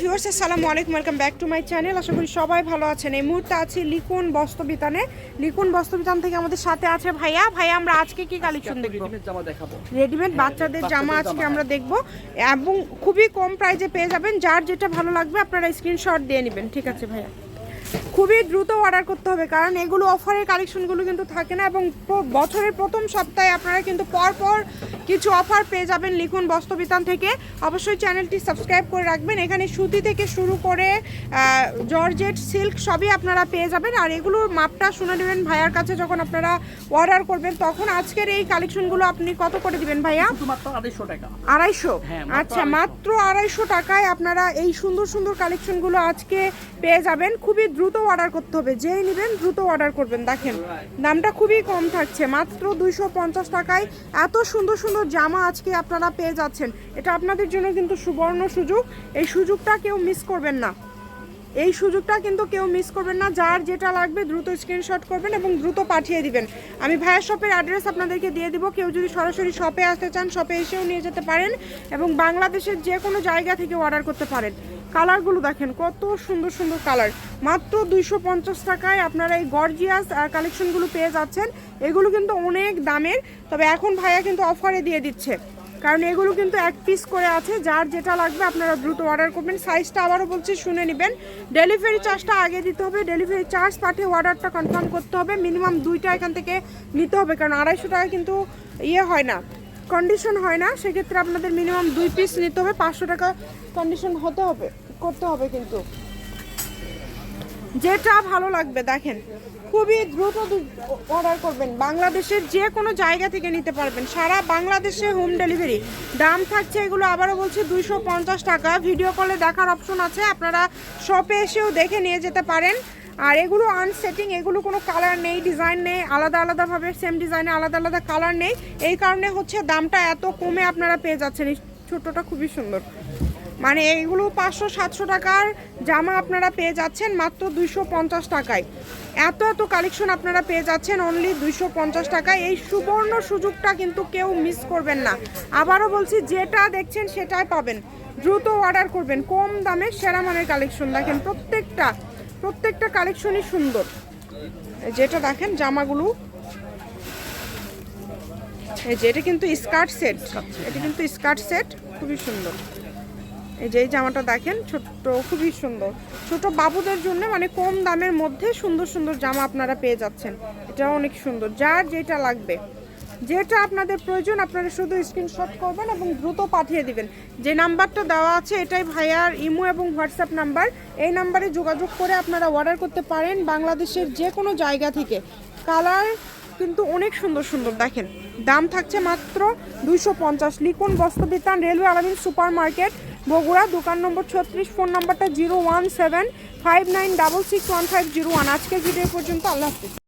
Viewers আসসালামু আলাইকুম welcome back to my channel আশা করি সবাই ভালো আছেন। এই মুহূর্তে আছি লিকুন বস্ত্রবিতানে। লিকুন বস্ত্রবিতান থেকে আমাদের সাথে আছে ভাইয়া। ভাইয়া আমরা আজকে কি কালেকশন দেখব? রেডিমেড দেখাবো। রেডিমেড বাচ্চাদের জামা আজকে আমরা দেখব। এবং খুবই কম প্রাইজে পেয়ে যাবেন। যার যেটা ভালো লাগবে আপনারা স্ক্রিনশট দিয়ে নেবেন। ঠিক আছে ভাইয়া? খুবই দ্রুত অর্ডার করতে হবে কারণ এগুলো অফারের কালেকশনগুলো কিন্তু থাকে না। এবং বছরের প্রথম সপ্তাহে আপনারা কিন্তু পর পর কিছু অফার পেয়ে যাবেন লিখুন বস্ত্রবিতান থেকে। অবশ্যই চ্যানেলটি সাবস্ক্রাইব করে রাখবেন। এখানে সুতি থেকে শুরু করে জর্জেট সিল্ক সবই আপনারা পেয়ে যাবেন। আর এগুলোর মাপটা শুনে নেবেন ভাইয়ার কাছে যখন আপনারা অর্ডার করবেন তখন আজকের এই কালেকশনগুলো আপনি কত করে দিবেন ভাইয়া? আড়াইশো টাকা। আড়াইশো? হ্যাঁ, আচ্ছা মাত্র আড়াইশো টাকায় আপনারা এই সুন্দর সুন্দর কালেকশনগুলো আজকে পেয়ে যাবেন। খুবই দ্রুত অর্ডার করতে হবে। যেই নেবেন দ্রুত অর্ডার করবেন। দেখেন দামটা খুবই কম থাকছে। মাত্র দুইশো পঞ্চাশ টাকায় এত সুন্দর সুন্দর জামা আজকে আপনারা পেয়ে যাচ্ছেন। এটা আপনাদের জন্য কিন্তু সুবর্ণ সুযোগ। এই সুযোগটা কেউ মিস করবেন না। এই সুযোগটা কিন্তু কেউ মিস করবেন না। যার যেটা লাগবে দ্রুত স্ক্রিনশট করবেন এবং দ্রুত পাঠিয়ে দিবেন। আমি ভাইয়া শপের অ্যাড্রেস আপনাদেরকে দিয়ে দিব। কেউ যদি সরাসরি শপে আসতে চান শপে এসেও নিয়ে যেতে পারেন এবং বাংলাদেশের যে কোনো জায়গা থেকে অর্ডার করতে পারেন। কালারগুলো দেখেন, কত সুন্দর সুন্দর কালার মাত্র দুইশো পঞ্চাশ টাকায় আপনারা এই গর্জিয়াস কালেকশনগুলো পেয়ে যাচ্ছেন। এগুলো কিন্তু অনেক দামের, তবে এখন ভাইয়া কিন্তু অফারে দিয়ে দিচ্ছে। কারণ এগুলো কিন্তু এক পিস করে আছে, যার যেটা লাগবে আপনারা দ্রুত অর্ডার করবেন। সাইজটা আবারও বলছি, শুনে নেবেন। ডেলিভারি চার্জটা আগে দিতে হবে। ডেলিভারি চার্জ পাঠিয়ে অর্ডারটা কনফার্ম করতে হবে। মিনিমাম দুইটা এখান থেকে নিতে হবে, কারণ আড়াইশো টাকা কিন্তু ইয়ে হয় না কন্ডিশন হয় না। সেক্ষেত্রে আপনাদের মিনিমাম দুই পিস নিতে হবে। পাঁচশো টাকা কন্ডিশন হতে হবে, করতে হবে কিন্তু। যেটা ভালো লাগবে, দেখেন। খুবই দ্রুত অর্ডার করবেন। বাংলাদেশের যে কোনো জায়গা থেকে নিতে পারবেন। সারা বাংলাদেশে হোম ডেলিভারি দাম থাকছে এগুলো আবারও বলছি, দুইশো পঞ্চাশ টাকা। ভিডিও কলে দেখার অপশন আছে, আপনারা শপে এসেও দেখে নিয়ে যেতে পারেন। আর এগুলো আনসেটিং এগুলো কোনো কালার নেই ডিজাইন নেই, আলাদা আলাদাভাবে সেম ডিজাইনে আলাদা আলাদা কালার নেই। এই কারণে হচ্ছে দামটা এত কমে আপনারা পেয়ে যাচ্ছেন। এই ছোটোটা খুবই সুন্দর। মানে এইগুলো পাঁচশো সাতশো টাকার জামা আপনারা পেয়ে যাচ্ছেন মাত্র দুইশো পঞ্চাশ টাকায়। এত এত কালেকশন আপনারা পেয়ে যাচ্ছেন অনলি দুইশো পঞ্চাশ টাকায়। এই সুবর্ণ সুযোগটা কিন্তু কেউ মিস করবেন না। আবারও বলছি যেটা দেখছেন সেটাই পাবেন। দ্রুত অর্ডার করবেন কম দামে সেরা মানের কালেকশন দেখেন প্রত্যেকটা প্রত্যেকটা কালেকশনই সুন্দর। যেটা দেখেন জামাগুলো। এই যে এটা কিন্তু স্কার্ট সেট এটা কিন্তু স্কার্ট সেট খুবই সুন্দর। এই যে এই জামাটা দেখেন, ছোট্ট, খুবই সুন্দর। ছোট বাবুদের জন্য মানে কম দামের মধ্যে সুন্দর সুন্দর জামা আপনারা পেয়ে যাচ্ছেন। এটা অনেক সুন্দর। যার যেটা লাগবে, যেটা আপনাদের প্রয়োজন, আপনারা শুধু স্ক্রিনশট করবেন এবং দ্রুত পাঠিয়ে দিবেন। যে নাম্বারটা দেওয়া আছে, এটাই ভাইয়ার ইমো এবং হোয়াটসঅ্যাপ নাম্বার। এই নাম্বারে যোগাযোগ করে আপনারা অর্ডার করতে পারেন বাংলাদেশের যে কোনো জায়গা থেকে। কালার কিন্তু অনেক সুন্দর সুন্দর, দেখেন। দাম থাকছে মাত্র দুইশো পঞ্চাশ। লিখুন Bostrobitan railway Alamin super market Bogura, দোকান নম্বর ছত্রিশ, ফোন নম্বরটা zero one seven five nine double six one five zero one. আজকের ভিডিও পর্যন্ত আল্লাহ হাফিজ।